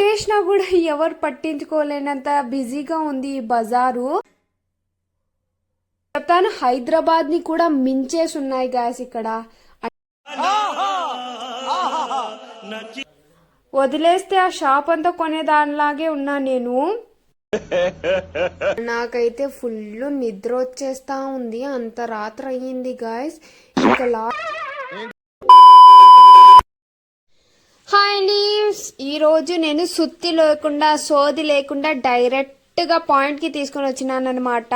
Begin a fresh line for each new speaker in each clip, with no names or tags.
పట్టేసినా కూడా ఎవరు పట్టించుకోలేనంత బిజీగా ఉంది ఈ బజారు. చెప్తాను హైదరాబాద్ని కూడా మించేసి ఉన్నాయి గాయస్ ఇక్కడ. వదిలేస్తే ఆ షాప్ అంతా కొనేదానిలాగే ఉన్నా నేను. నాకైతే ఫుల్ నిద్ర వచ్చేస్తా ఉంది. అంత రాత్రి అయ్యింది గాయస్. ఇంకా లా హాయ్ అండి. ఈ రోజు నేను సుత్తి లేకుండా సోది లేకుండా డైరెక్ట్గా పాయింట్కి తీసుకొని వచ్చినాను అనమాట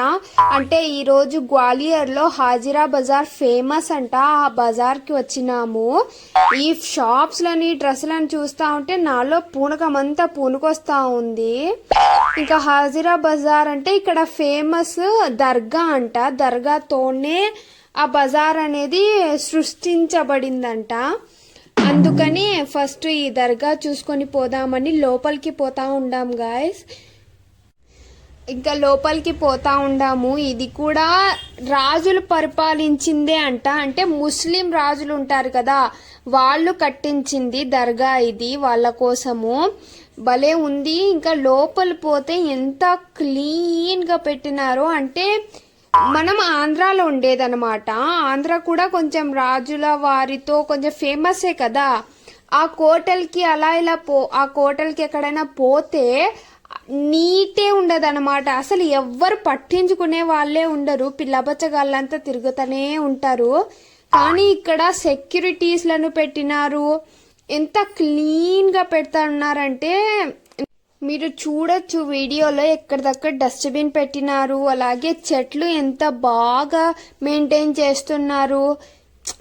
అంటే ఈ రోజు గ్వాలియర్లో హాజిరా బజార్ ఫేమస్ అంట. ఆ బజార్కి వచ్చినాము. ఈ షాప్స్ లని డ్రెస్సులని చూస్తా ఉంటే నాలో పూనకమంతా పూనుకొస్తా ఉంది. ఇంకా హాజిరా బజార్ అంటే ఇక్కడ ఫేమస్ దర్గా అంట. దర్గాతోనే ఆ బజార్ అనేది సృష్టించబడిందంట. అందుకని ఫస్ట్ ఈ దర్గా చూసుకొని పోదామని లోపలికి పోతా ఉండాం గాయస్ ఇంకా లోపలికి పోతా ఉండాము. ఇది కూడా రాజులు పరిపాలించిందే అంట. అంటే ముస్లిం రాజులు ఉంటారు కదా వాళ్ళు కట్టించింది దర్గా ఇది వాళ్ళ కోసము. భలే ఉంది. ఇంకా లోపల పోతే ఎంత క్లీన్గా పెట్టినారో అంటే మనం ఆంధ్రాలో ఉండేదన్నమాట. ఆంధ్ర కూడా కొంచెం రాజుల వారితో కొంచెం ఫేమసే కదా. ఆ కోటల్కి అలా ఇలా పో ఆ కోటల్కి ఎక్కడైనా పోతే నీటే ఉండదన్నమాట. అసలు ఎవ్వరు పట్టించుకునే వాళ్ళే ఉండరు. పిల్లబచ్చగాళ్ళంతా తిరుగుతూనే ఉంటారు. కానీ ఇక్కడ సెక్యూరిటీస్లను పెట్టినారు. ఎంత క్లీన్గా పెడతా ఉన్నారంటే మీరు చూడొచ్చు వీడియోలో ఎక్కడిదక్కడ డస్ట్బిన్ పెట్టినారు అలాగే చెట్లు ఎంత బాగా మెయింటైన్ చేస్తున్నారు.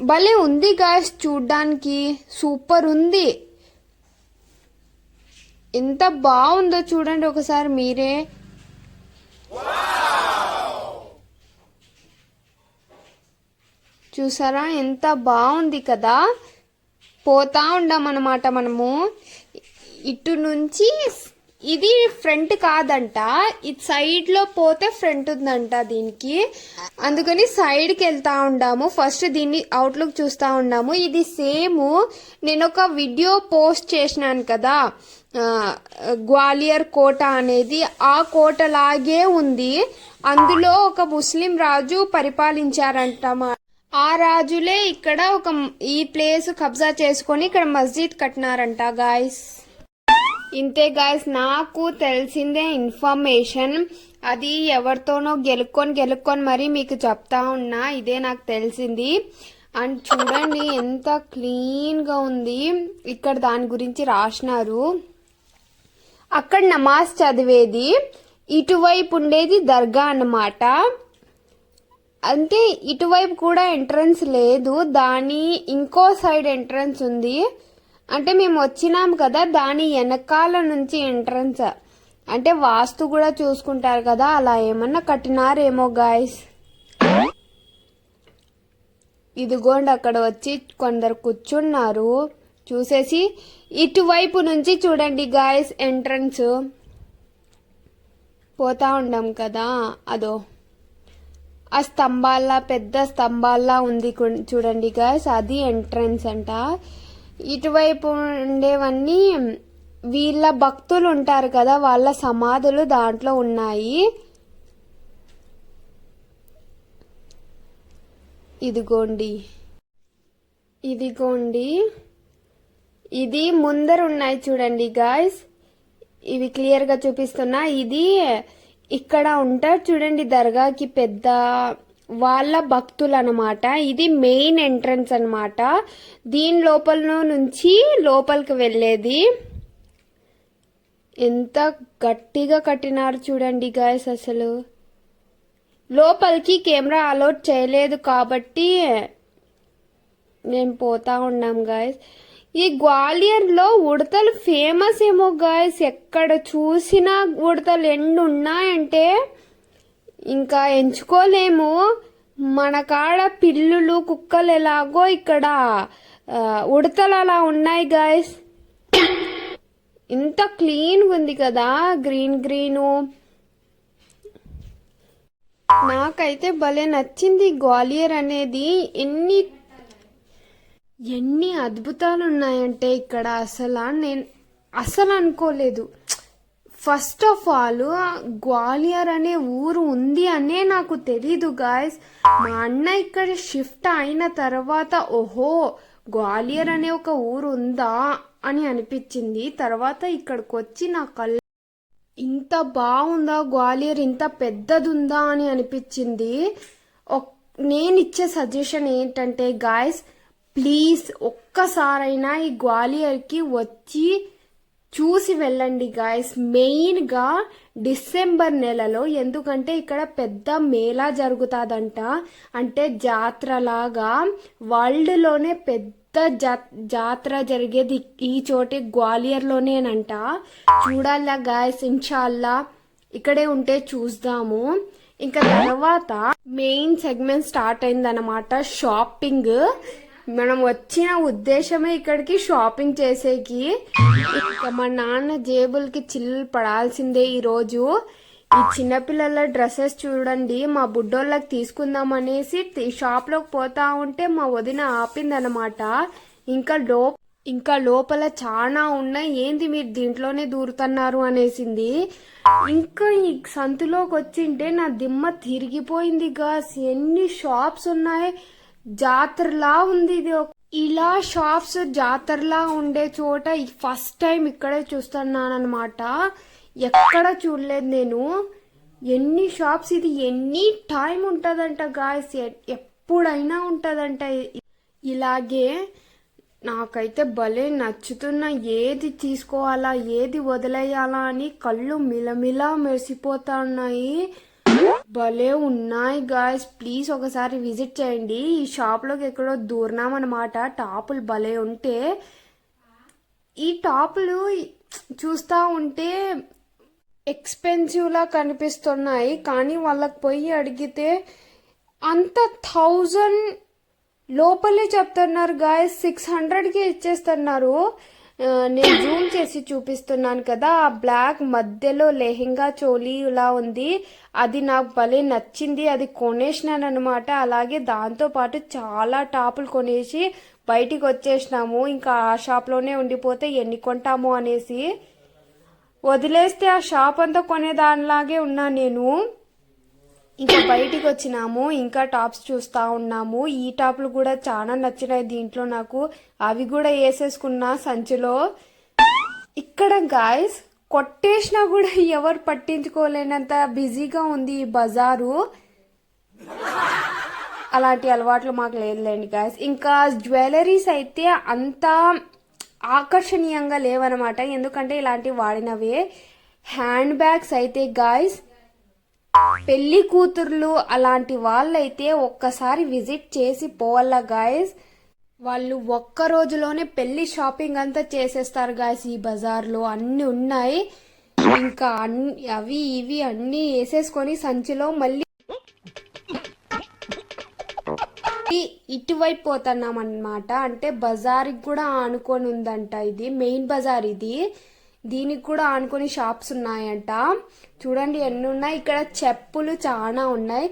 భలే ఉంది గాయస్ చూడ్డానికి సూపర్ ఉంది. ఎంత బాగుందో చూడండి ఒకసారి మీరే. చూసారా? ఎంత బాగుంది కదా? పోతా ఉండామన్నమాట మనము. ఇటు నుంచి ఇది ఫ్రంట్ కాదంట. ఇది సైడ్లో పోతే ఫ్రంట్ ఉందంట దీనికి. అందుకని సైడ్కి వెళ్తా ఉండాము. ఫస్ట్ దీన్ని అవుట్లుక్ చూస్తా ఉన్నాము. ఇది సేమ్ నేను ఒక వీడియో పోస్ట్ చేసినాను కదా. గ్వాలియర్ కోట అనేది ఆ కోట లాగే ఉంది. అందులో ఒక ముస్లిం రాజు పరిపాలించారంట మా- ఆ రాజులే ఇక్కడ ఒక ఈ ప్లేస్ కబ్జా చేసుకొని ఇక్కడ మస్జిద్ కట్టినారంట గాయస్ ఇంతే గాయస్ నాకు తెలిసిందే ఇన్ఫర్మేషన్ అది ఎవరితోనో గెలుక్కొని గెలుక్కొని మరి మీకు చెప్తా ఉన్నా ఇదే నాకు తెలిసింది. అండ్ చూడండి ఎంత క్లీన్గా ఉంది. ఇక్కడ దాని గురించి రాసినారు. అక్కడ నమాజ్ చదివేది ఇటువైపు ఉండేది దర్గా అన్నమాట. అంటే ఇటువైపు కూడా ఎంట్రన్స్ లేదు దాని ఇంకో సైడ్ ఎంట్రన్స్ ఉంది. అంటే మేము వచ్చినాం కదా దాని వెనకాల నుంచి ఎంట్రన్స్ అంటే వాస్తు కూడా చూసుకుంటారు కదా అలా ఏమన్నా కట్టినారేమో గాయస్ ఇదిగోండి అక్కడ వచ్చి కొందరు కూర్చున్నారు. చూసేసి ఇటువైపు నుంచి చూడండి గాయస్ ఎంట్రన్స్ పోతా ఉండం కదా అదో. ఆ స్తంభాల్లా పెద్ద స్తంభాల్లా ఉంది చూడండి గాయస్ అది ఎంట్రన్స్ అంట. ఇటువైపు ఉండేవన్నీ వీళ్ళ భక్తులు ఉంటారు కదా వాళ్ళ సమాధులు దాంట్లో ఉన్నాయి. ఇదిగోండి. ఇదిగోండి. ఇది ముందర ఉన్నాయి చూడండి గాయస్ ఇవి క్లియర్గా చూపిస్తున్నా. ఇది ఇక్కడ ఉంటారు చూడండి దర్గాకి పెద్ద వాళ్ళ భక్తులు అనమాట ఇది మెయిన్ ఎంట్రన్స్ అనమాట దీని లోపల నుంచి లోపలికి వెళ్ళేది. ఎంత గట్టిగా కట్టినారు చూడండి గాయస్ అసలు. లోపలికి కెమెరా అలౌట్ చేయలేదు కాబట్టి నేను పోతా ఉన్నాం గాయస్ ఈ గ్వాలియర్లో ఉడతలు ఫేమస్ ఏమో గాయస్ ఎక్కడ చూసినా ఉడతలు ఎన్ని ఉన్నాయంటే ఇంకా ఎంచుకోలేము. మన కాడ పిల్లులు కుక్కలు ఎలాగో ఇక్కడ ఉడతలు అలా ఉన్నాయి గాయస్ ఇంత క్లీన్గా ఉంది కదా గ్రీన్ గ్రీను. నాకైతే భలే నచ్చింది గ్వాలియర్ అనేది. ఎన్ని ఎన్ని అద్భుతాలు ఉన్నాయంటే ఇక్కడ. అసలు నేను అసలు అనుకోలేదు. ఫస్ట్ ఆఫ్ ఆల్ గ్వాలియర్ అనే ఊరు ఉంది అనే నాకు తెలీదు గాయస్ మా అన్న ఇక్కడ షిఫ్ట్ అయిన తర్వాత ఓహో గ్వాలియర్ అనే ఒక ఊరు ఉందా అని అనిపించింది. తర్వాత ఇక్కడికి వచ్చి నా కళ్ళ ఇంత బాగుందా గ్వాలియర్ ఇంత పెద్దదుందా అని అనిపించింది. ఒక్- నేను ఇచ్చే సజెషన్ ఏంటంటే గాయస్ ప్లీజ్ ఒక్కసారైనా ఈ గ్వాలియర్కి వచ్చి చూసి వెళ్ళండి గాయస్ మెయిన్గా డిసెంబర్ నెలలో ఎందుకంటే ఇక్కడ పెద్ద మేళా జరుగుతుందంట. అంటే జాత్రలాగా వరల్డ్లోనే పెద్ద జా జాతర జరిగేది ఈ చోటి గ్వాలియర్లోనేనంట. చూడాలా గాయస్ ఇన్షాల్లా ఇక్కడే ఉంటే చూద్దాము. ఇంకా తర్వాత మెయిన్ సెగ్మెంట్ స్టార్ట్ అయిందన్నమాట షాపింగ్. మనం వచ్చిన ఉద్దేశమే ఇక్కడికి షాపింగ్ చేసేకి. ఇక మా నాన్న జేబులకి చిల్లు పడాల్సిందే ఈరోజు. ఈ చిన్నపిల్లల డ్రెస్సెస్ చూడండి మా బుడ్డోళ్ళకి తీసుకుందాం అనేసి షాప్లోకి పోతా ఉంటే మా వదిన ఆపిందనమాట ఇంకా లో ఇంకా లోపల చాలా ఉన్నాయి ఏంది మీరు దీంట్లోనే దూరుతున్నారు అనేసింది. ఇంకా ఈ సంతులోకి వచ్చింటే నా దిమ్మ తిరిగిపోయింది గాస్ ఎన్ని షాప్స్ ఉన్నాయి. జాతరలా ఉంది ఇది. ఇలా షాప్స్ జాతరలా ఉండే చోట ఫస్ట్ టైం ఇక్కడే చూస్తున్నాను అనమాట ఎక్కడ చూడలేదు నేను. ఎన్ని షాప్స్ ఇది ఎన్ని టైం ఉంటుందంట గాయస్ ఎప్పుడైనా ఉంటుందంట ఇలాగే నాకైతే భలే నచ్చుతున్న ఏది తీసుకోవాలా ఏది వదిలేయాలా అని కళ్ళు మిలమిలా మెరిసిపోతా ఉన్నాయి భలే ఉన్నాయి గాయస్ ప్లీజ్ ఒకసారి విజిట్ చేయండి. ఈ షాప్లోకి ఎక్కడో దూరినామన్నమాట. టాపులు భలే ఉంటే ఈ టాపులు చూస్తా ఉంటే ఎక్స్పెన్సివ్లా కనిపిస్తున్నాయి. కానీ వాళ్ళకి పోయి అడిగితే అంత థౌజండ్ లోపలే చెప్తున్నారు గాయస్ సిక్స్ హండ్రెడ్కి ఇచ్చేస్తున్నారు. నేను జూమ్ చేసి చూపిస్తున్నాను కదా ఆ బ్లాక్ మధ్యలో లెహెంగా చోలీ ఇలా ఉంది. అది నాకు భలే నచ్చింది. అది కొనేసినాను అనమాట అలాగే దాంతో పాటు చాలా టాపులు కొనేసి బయటికి వచ్చేసినాము. ఇంకా ఆ షాప్లోనే ఉండిపోతే ఎన్ని కొంటాము అనేసి. వదిలేస్తే ఆ షాప్ అంతా కొనేదానిలాగే ఉన్నా నేను. ఇంకా బయటికి వచ్చినాము ఇంకా టాప్స్ చూస్తా ఉన్నాము. ఈ టాప్లు కూడా చాలా నచ్చినాయి దీంట్లో నాకు. అవి కూడా వేసేసుకున్నా సంచిలో. ఇక్కడ గాయస్ కొట్టేసినా కూడా ఎవరు పట్టించుకోలేనంత బిజీగా ఉంది ఈ బజారు. అలాంటి అలవాట్లు మాకు లేదులేండి గాయస్ ఇంకా జ్యువెలరీస్ అయితే అంత ఆకర్షణీయంగా లేవనమాట. ఎందుకంటే ఇలాంటివి వాడినవే. హ్యాండ్ బ్యాగ్స్ అయితే గాయస్ పెళ్ళి కూతుర్లు అలాంటి వాళ్ళైతే ఒక్కసారి విజిట్ చేసి పోవాల గాయస్ వాళ్ళు ఒక్క రోజులోనే పెళ్ళి షాపింగ్ అంతా చేసేస్తారు గాయస్ ఈ బజార్లో. అన్ని ఉన్నాయి. ఇంకా అన్ని అవి ఇవి అన్ని వేసేసుకొని సంచిలో మళ్ళీ ఇటువైపు పోతున్నాం అనమాట అంటే బజార్కి కూడా ఆనుకొని ఉందంట ఇది మెయిన్ బజార్ ఇది. దీనికి కూడా ఆనుకొని షాప్స్ ఉన్నాయంట. చూడండి ఎన్ని ఉన్నాయి? ఇక్కడ చెప్పులు చాలా ఉన్నాయి.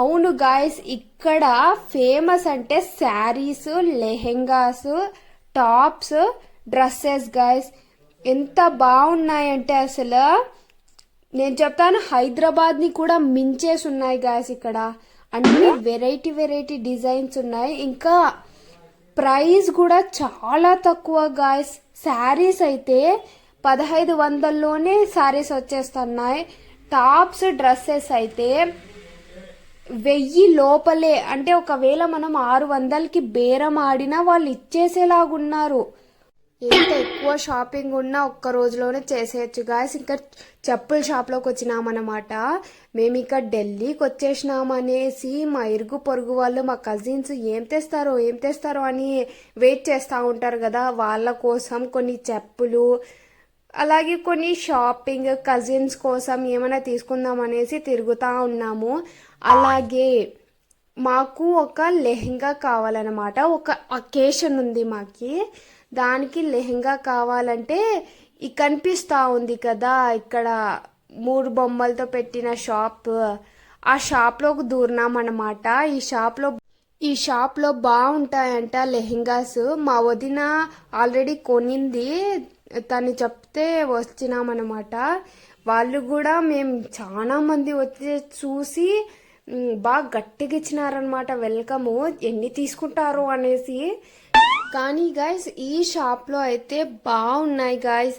అవును గాయస్ ఇక్కడ ఫేమస్ అంటే saris lehengas tops dresses guys ఎంత బాగున్నాయంటే అసలు. నేను చెప్తాను హైదరాబాద్ని కూడా మించేసి ఉన్నాయి గాయస్ ఇక్కడ. అన్ని వెరైటీ వెరైటీ డిజైన్స్ ఉన్నాయి. ఇంకా ప్రైస్ కూడా చాలా తక్కువ గాయస్ శారీస్ అయితే పదహైదు వందల్లోనే శారీస్ వచ్చేస్తున్నాయి. టాప్స్ డ్రెస్సెస్ అయితే వెయ్యి లోపలే. అంటే ఒకవేళ మనం ఆరు వందలకి బేరం ఆడినా వాళ్ళు ఇచ్చేసేలాగున్నారు. ఎంత ఎక్కువ షాపింగ్ ఉన్నా ఒక్క రోజులోనే చేసేయచ్చు. గాయస్ ఇంకా చెప్పుల షాప్లోకి వచ్చినామన్నమాట. మేము ఇక్కడ ఢిల్లీకి వచ్చేసినాం అనేసి మా ఇరుగు పొరుగు వాళ్ళు మా కజిన్స్ ఏం తెస్తారో ఏం తెస్తారో అని వెయిట్ చేస్తూ ఉంటారు కదా. వాళ్ళ కోసం కొన్ని చెప్పులు అలాగే కొన్ని షాపింగ్ కజిన్స్ కోసం ఏమైనా తీసుకుందాం అనేసి తిరుగుతూ ఉన్నాము. అలాగే మాకు ఒక లెహెంగా కావాలన్నమాట. ఒక అకేషన్ ఉంది మాకి. దానికి లెహెంగా కావాలంటే కనిపిస్తూ ఉంది కదా ఇక్కడ మూడు బొమ్మలతో పెట్టిన షాప్. ఆ షాప్లోకి దూరినామన్నమాట ఈ షాప్లో ఈ షాప్లో బాగుంటాయంట లెహెంగాస్. మా వదిన ఆల్రెడీ కొనింది. తను చెప్తే వచ్చినామన్నమాట. వాళ్ళు కూడా మేము చాలా మంది వచ్చి చూసి బాగా గట్టిగా ఇచ్చినారనమాట వెల్కమ్ ఎన్ని తీసుకుంటారు? అనేసి. కానీ గాయస్ ఈ షాప్లో అయితే బాగున్నాయి గాయస్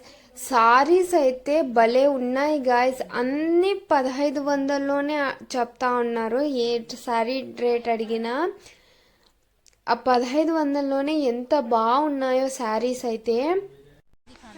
సారీస్ అయితే భలే ఉన్నాయి గాయస్ అన్ని పదహైదు వందల్లోనే చెప్తా ఉన్నారు. ఏ సారీ రేట్ అడిగినా. ఆ పదహైదు వందల్లోనే ఎంత బాగున్నాయో శారీస్ అయితే.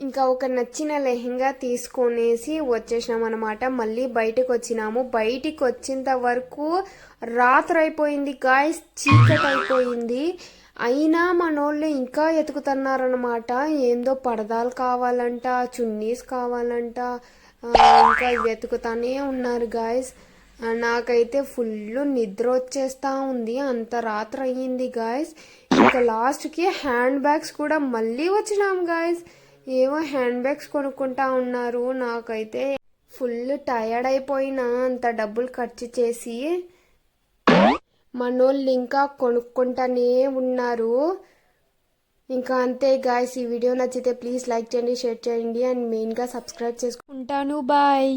ఇంకా ఒక నచ్చిన లెహంగా తీసుకొనేసి వచ్చేసినాం అనమాట మళ్ళీ బయటకు వచ్చినాము బయటికి వచ్చేంత వరకు రాత్రి అయిపోయింది గాయస్. చీకటి అయిపోయింది అయినా మనోళ్ళు ఇంకా ఎతుకుతున్నారనమాట ఏందో పడదాలు కావాలంట చున్నీస్ కావాలంట. ఇంకా వెతుకుతానే ఉన్నారు గాయస్. నాకైతే ఫుల్ నిద్ర వచ్చేస్తా ఉంది. అంత రాత్రి అయ్యింది గాయస్ ఇంకా లాస్ట్కి హ్యాండ్ బ్యాగ్స్ కూడా మళ్ళీ వచ్చినాం గాయస్ ఏవో హ్యాండ్ బ్యాగ్స్ కొనుక్కుంటా ఉన్నారు. నాకైతే ఫుల్ టయర్డ్ అయిపోయినా అంత డబ్బులు ఖర్చు చేసి మనోళ్ళు ఇంకా కొనుక్కుంటానే ఉన్నారు. ఇంకా అంతే గాయస్ ఈ వీడియో నచ్చితే ప్లీజ్ లైక్ చేయండి షేర్ చేయండి అండ్ మెయిన్గా సబ్స్క్రైబ్ చేసుకుంటాను. బాయ్